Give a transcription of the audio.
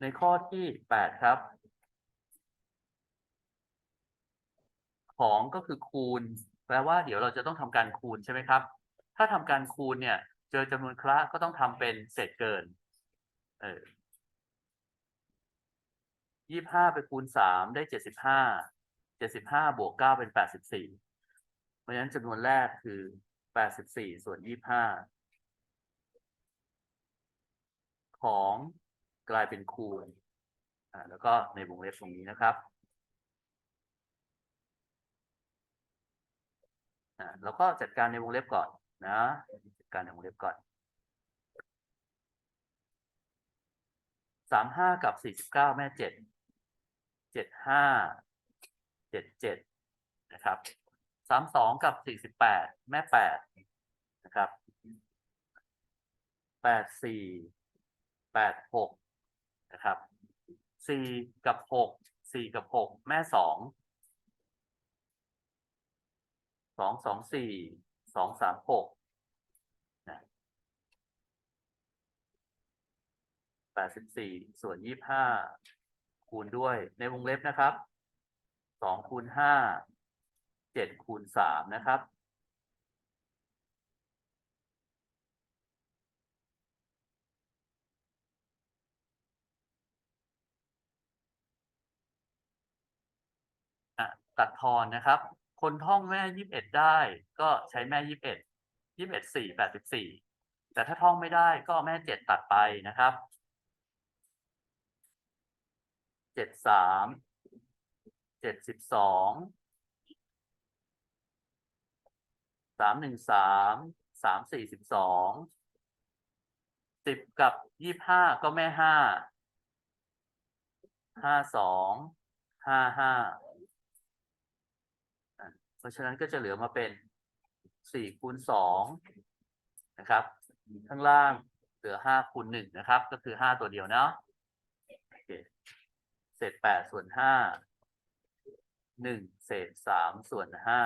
ในข้อที่แปดครับ ของก็คือคูณ แปลว่าเดี๋ยวเราจะต้องทำการคูณใช่ไหมครับ ถ้าทำการคูณเนี่ย เจอจำนวนคละก็ต้องทำเป็นเศษเกิน เออยี่ห้าไปคูณสามได้เจ็ดสิบห้า เจ็ดสิบห้าบวกเก้าเป็นแปดสิบสี่เพราะฉะนั้นจำนวนแรกคือแปดสิบสี่ส่วนยี่ห้าของ กลายเป็นคูณอ่าแล้วก็ในวงเล็บตรงนี้นะครับอ่าแล้วก็จัดการในวงเล็บก่อนนะจัดการในวงเล็บก่อนสามห้ากับสี่สิบเก้าแม่เจ็ดเจ็ดห้าเจ็ดเจ็ดนะครับสามสองกับสี่สิบแปดแม่แปดนะครับแปดสี่แปดหก นะครับสี่กับหกสี่กับหกแม่สองสองสองสี่สองสามหกแปดสิบสี่ส่วนยี่ห้าคูณด้วยในวงเล็บนะครับสองคูณห้าเจ็ดคูณสามนะครับ อะ ตัดทอนนะครับ คนท่องแม่ยี่สิบเอ็ดได้ก็ใช้แม่ยี่สิบเอ็ดยี่สิบเอ็ดสี่แปดสิบสี่แต่ถ้าท่องไม่ได้ก็แม่เจ็ดตัดไปนะครับเจ็ดสามเจ็ดสิบสองสามหนึ่งสามสามสี่สิบสองสิบกับยี่ห้าก็แม่ห้าห้าสองห้าห้า ราะฉะนั้นก็จะเหลือมาเป็นสี่คูณสองนะครับ ข้างล่างเหลือห้าคูณหนึ่งนะครับ ก็คือห้าตัวเดียวเนาะเคเศษแปดส่วนห้าหนึ่งเศษสามส่วนห้า